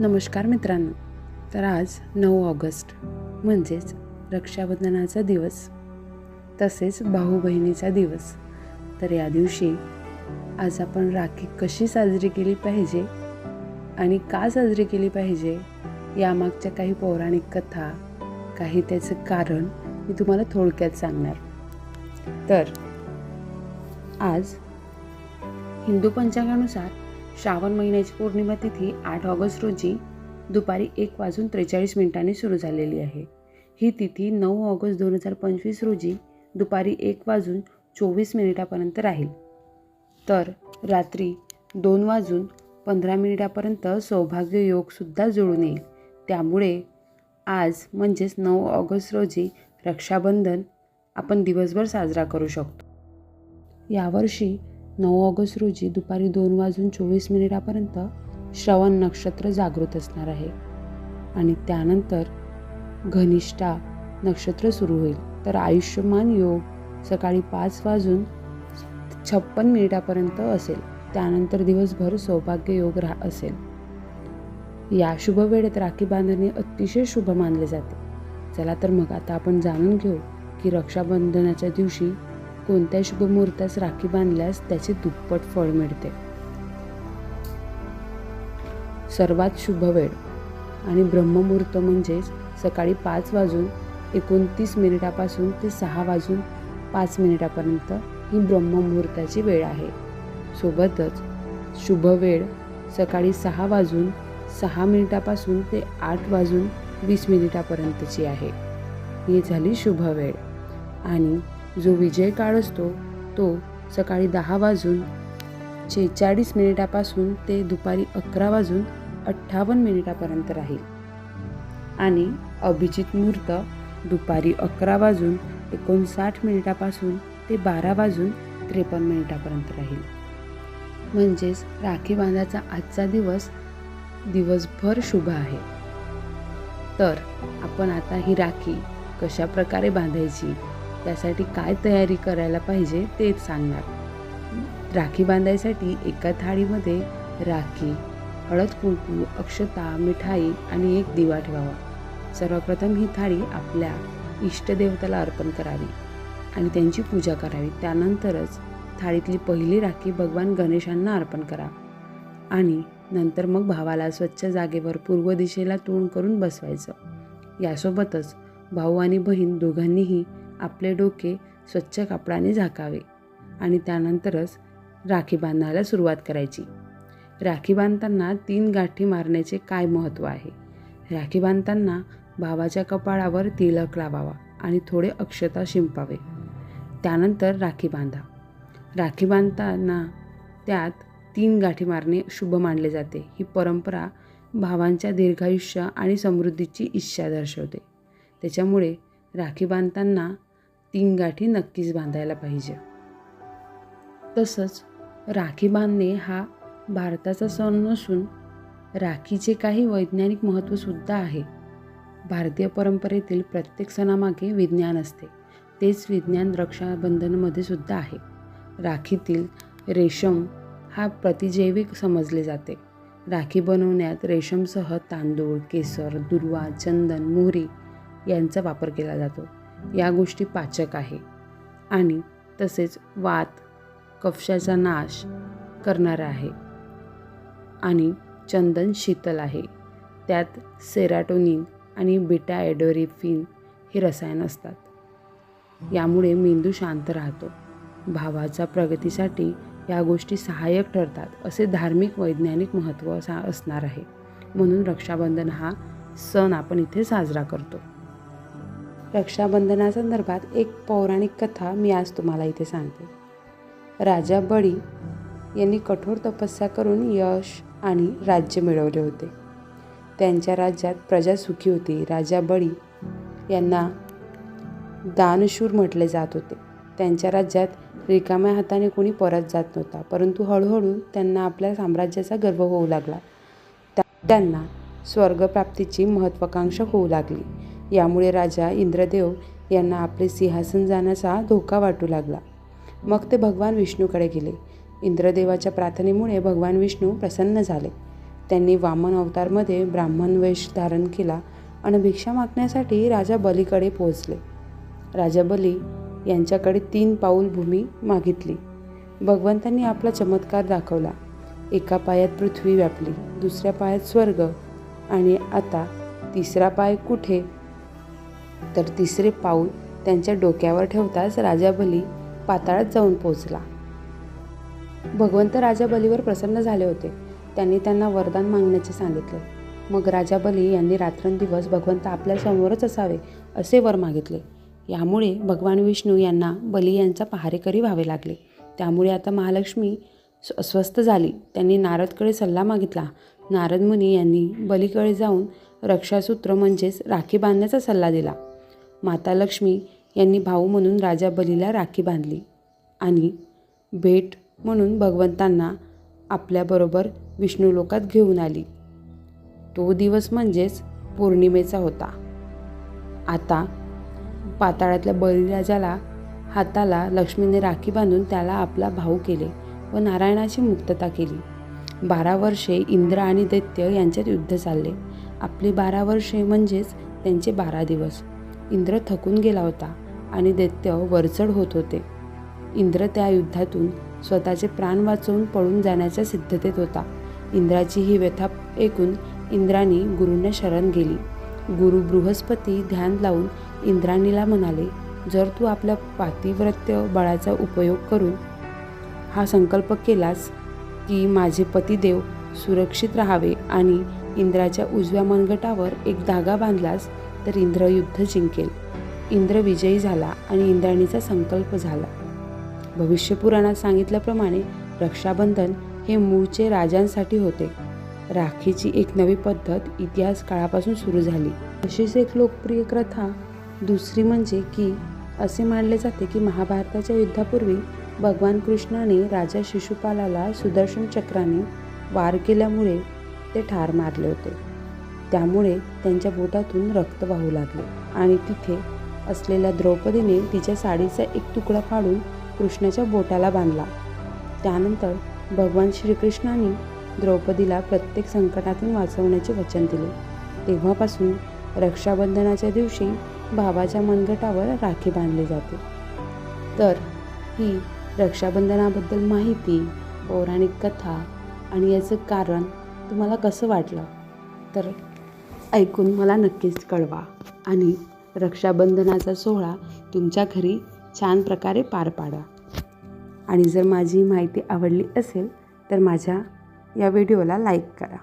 नमस्कार मित्रांनो. तर आज नऊ ऑगस्ट म्हणजेच रक्षाबंधनाचा दिवस तसेच भाऊ बहिणीचा दिवस. तर या दिवशी आज आपण राखी कशी साजरी केली पाहिजे आणि का साजरी केली पाहिजे यामागच्या काही पौराणिक कथा काही त्याचं कारण मी तुम्हाला थोडक्यात सांगणार. तर आज हिंदू पंचांगानुसार श्रावण महिन्याची पौर्णिमा तिथी आठ ऑगस्ट रोजी दुपारी एक वाजून त्रेचाळीस मिनिटांनी सुरू झालेली आहे. ही तिथी नऊ ऑगस्ट दोन हजार पंचवीस रोजी दुपारी एक वाजून चोवीस मिनिटापर्यंत राहील. तर रात्री दोन वाजून पंधरा मिनिटापर्यंत सौभाग्य योगसुद्धा जुळून येईल. त्यामुळे आज म्हणजेच नऊ ऑगस्ट रोजी रक्षाबंधन आपण दिवसभर साजरा करू शकतो. यावर्षी नऊ ऑगस्ट रोजी दुपारी दोन वाजून चोवीस मिनिटापर्यंत श्रवण नक्षत्र जागृत असणार आहे. आणि त्यानंतर घनिष्ठा नक्षत्र सुरू होईल. तर आयुष्यमान योग सकाळी पाच वाजून छप्पन मिनिटापर्यंत असेल. त्यानंतर दिवसभर सौभाग्य योग रा असेल. या शुभ वेळेत राखी बांधणे अतिशय शुभ मानले जाते. चला तर मग आता आपण जाणून घेऊ की रक्षाबंधनाच्या दिवशी कोणत्या शुभ मुहूर्तास राखी बांधल्यास त्याचे दुप्पट फळ मिळते. सर्वात शुभ वेळ आणि ब्रह्ममुहूर्त म्हणजेच सकाळी पाच वाजून एकोणतीस मिनिटापासून ते सहा वाजून पाच मिनिटापर्यंत ही ब्रह्ममुहूर्ताची वेळ आहे. सोबतच शुभ वेळ सकाळी सहा वाजून सहा मिनिटापासून ते आठ वाजून वीस मिनिटापर्यंतची आहे. ही झाली शुभ वेळ. आणि जो विजय काळ असतो तो सकाळी दहा वाजून छेचाळीस मिनिटापासून ते दुपारी अकरा वाजून अठ्ठावन्न मिनिटापर्यंत राहील. आणि अभिजित मुहूर्त दुपारी अकरा वाजून एकोणसाठ मिनिटापासून ते बारा वाजून त्रेपन्न मिनिटापर्यंत राहील. म्हणजेच राखी बांधाचा आजचा दिवस दिवसभर शुभ आहे. तर आपण आता ही राखी कशा प्रकारे बांधायची? त्यासाठी काय तयारी करायला पाहिजे तेच सांगणार. राखी बांधायसाठी एका थाळीमध्ये राखी हळद कुंकू अक्षता मिठाई आणि एक दिवा ठेवावा. सर्वप्रथम ही थाळी आपल्या इष्टदेवताला अर्पण करावी आणि त्यांची पूजा करावी. त्यानंतरच थाळीतली पहिली राखी भगवान गणेशांना अर्पण करा आणि नंतर मग भावाला स्वच्छ जागेवर पूर्व दिशेला तोंड करून बसवायचं. यासोबतच भाऊ आणि बहीण दोघांनीही आपले डोके स्वच्छ कापडाने झाकावे आणि त्यानंतरच राखी बांधायला सुरुवात करायची. राखी बांधताना तीन गाठी मारण्याचे काय महत्त्व आहे? राखी बांधताना भावाच्या कपाळावर तिलक लावावा आणि थोडे अक्षता शिंपावे. त्यानंतर राखी बांधा. राखी बांधताना त्यात तीन गाठी मारणे शुभ मानले जाते. ही परंपरा भावांच्या दीर्घायुष्य आणि समृद्धीची इच्छा दर्शवते. त्याच्यामुळे राखी बांधताना तीन गाठी नक्कीच बांधायला पाहिजे. तसंच राखी बांधणे हा भारताचा सण नसून राखीचे काही वैज्ञानिक महत्त्वसुद्धा आहे. भारतीय परंपरेतील प्रत्येक सणामागे विज्ञान असते. तेच विज्ञान रक्षाबंधनमध्ये सुद्धा आहे. राखीतील रेशम हा प्रतिजैविक समजले जाते. राखी बनवण्यात रेशमसह तांदूळ केसर दुर्वा चंदन मोहरी यांचा वापर केला जातो. या गोष्टी पाचक आहे. आणि तसेच वात कफशाचा नाश करणारा आहे. आणि चंदन शीतल आहे. त्यात सेराटोनिन आणि बिटा एडोरिफिन हे रसायन असतात. यामुळे मेंदू शांत राहतो. भावाच्या प्रगतीसाठी या गोष्टी सहाय्यक ठरतात असे धार्मिक वैज्ञानिक महत्त्व असा असणार आहे. म्हणून रक्षाबंधन हा सण आपण इथे साजरा करतो. रक्षाबंधनासंदर्भात एक पौराणिक कथा मी आज तुम्हाला इथे सांगते. राजा बळी यांनी कठोर तपस्या करून यश आणि राज्य मिळवले होते. त्यांच्या राज्यात प्रजा सुखी होती. राजा बळी यांना दानशूर म्हटले जात होते. त्यांच्या राज्यात रिकाम्या हाताने कोणी परत जात नव्हता परंतु हळूहळू त्यांना आपल्या साम्राज्याचा गर्व होऊ लागला. त्यांना स्वर्गप्राप्तीची महत्त्वाकांक्षा होऊ लागली. यामुळे राजा इंद्रदेव यांना आपले सिंहासन जाण्याचा धोका वाटू लागला. मग ते भगवान विष्णूकडे गेले. इंद्रदेवाच्या प्रार्थनेमुळे भगवान विष्णू प्रसन्न झाले. त्यांनी वामन अवतारमध्ये ब्राह्मण वेश धारण केला आणि भिक्षा मागण्यासाठी राजा बलीकडे पोहोचले. राजा बली यांच्याकडे तीन पाऊल भूमी मागितली. भगवंतांनी आपला चमत्कार दाखवला. एका पायात पृथ्वी व्यापली दुसऱ्या पायात स्वर्ग आणि आता तिसरा पाय कुठे तर तिसरे पाऊल त्यांच्या डोक्यावर ठेवताच राजा बली पाताळात जाऊन पोहोचला. भगवंत राजा बलीवर प्रसन्न झाले होते. त्यांनी त्यांना वरदान मागण्याचे सांगितले. मग राजा बली यांनी रात्रंदिवस भगवंत आपल्या समोरच असावे असे वर मागितले. यामुळे भगवान विष्णू यांना बली यांचा पहारेकरी व्हावे लागले. त्यामुळे आता महालक्ष्मी अस्वस्थ झाली. त्यांनी नारदकडे सल्ला मागितला. नारद मुनी यांनी बलीकडे जाऊन रक्षासूत्र म्हणजेच राखी बांधण्याचा सल्ला दिला. माता लक्ष्मी यांनी भाऊ म्हणून राजा बलीला राखी बांधली आणि भेट म्हणून भगवंतांना आपल्याबरोबर विष्णुलोकात घेऊन आली. तो दिवस म्हणजेच पौर्णिमेचा होता. आता पाताळातल्या बळीराजाला हाताला लक्ष्मीने राखी बांधून त्याला आपला भाऊ केले व नारायणाची मुक्तता केली. बारा वर्षे इंद्र आणि दैत्य यांच्यात युद्ध चालले. आपली बारा वर्षे म्हणजेच त्यांचे बारा दिवस. इंद्र थकून गेला होता आणि दैत्य वरचढ होत होते. इंद्र त्या युद्धातून स्वतःचे प्राण वाचवून पळून जाण्याच्या सिद्धतेत होता. इंद्राची ही व्यथा ऐकून इंद्राणी गुरूंना शरण गेली. गुरु बृहस्पती ध्यान लावून इंद्राणीला म्हणाले जर तू आपल्या पातिव्रत्य बळाचा उपयोग करून हा संकल्प केलास की माझे पतिदेव सुरक्षित राहावे आणि इंद्राच्या उजव्या मनगटावर एक धागा बांधलास तर इंद्र युद्ध जिंकेल. इंद्र विजयी झाला आणि इंद्राणीचा संकल्प झाला. भविष्यपुराणात सांगितल्याप्रमाणे रक्षाबंधन हे मूळचे राजांसाठी होते. राखीची एक नवी पद्धत इतिहास काळापासून सुरू झाली. अशीच एक लोकप्रिय कथा दुसरी म्हणजे की असे मानले जाते की महाभारताच्या युद्धापूर्वी भगवान कृष्णाने राजा शिशुपालाला सुदर्शन चक्राने वार केल्यामुळे ते ठार मारले होते. त्यामुळे त्यांच्या बोटातून रक्त वाहू लागले. आणि तिथे असलेल्या द्रौपदीने तिच्या साडीचा एक तुकडा फाडून कृष्णाच्या बोटाला बांधला. त्यानंतर भगवान श्रीकृष्णाने द्रौपदीला प्रत्येक संकटातून वाचवण्याचे वचन दिले. तेव्हापासून रक्षाबंधनाच्या दिवशी भावाच्या मनगटावर राखी बांधली जाते. तर ही रक्षाबंधनाबद्दल माहिती पौराणिक कथा आणि याचं कारण तुम्हाला कसं वाटलं? तर ऐकून मला नक्कीच कळवा. आणि रक्षाबंधनाचा सोहळा तुमच्या घरी छान प्रकारे पार पाडा. आणि जर माझी माहिती आवडली असेल तर माझ्या या व्हिडिओला लाईक करा.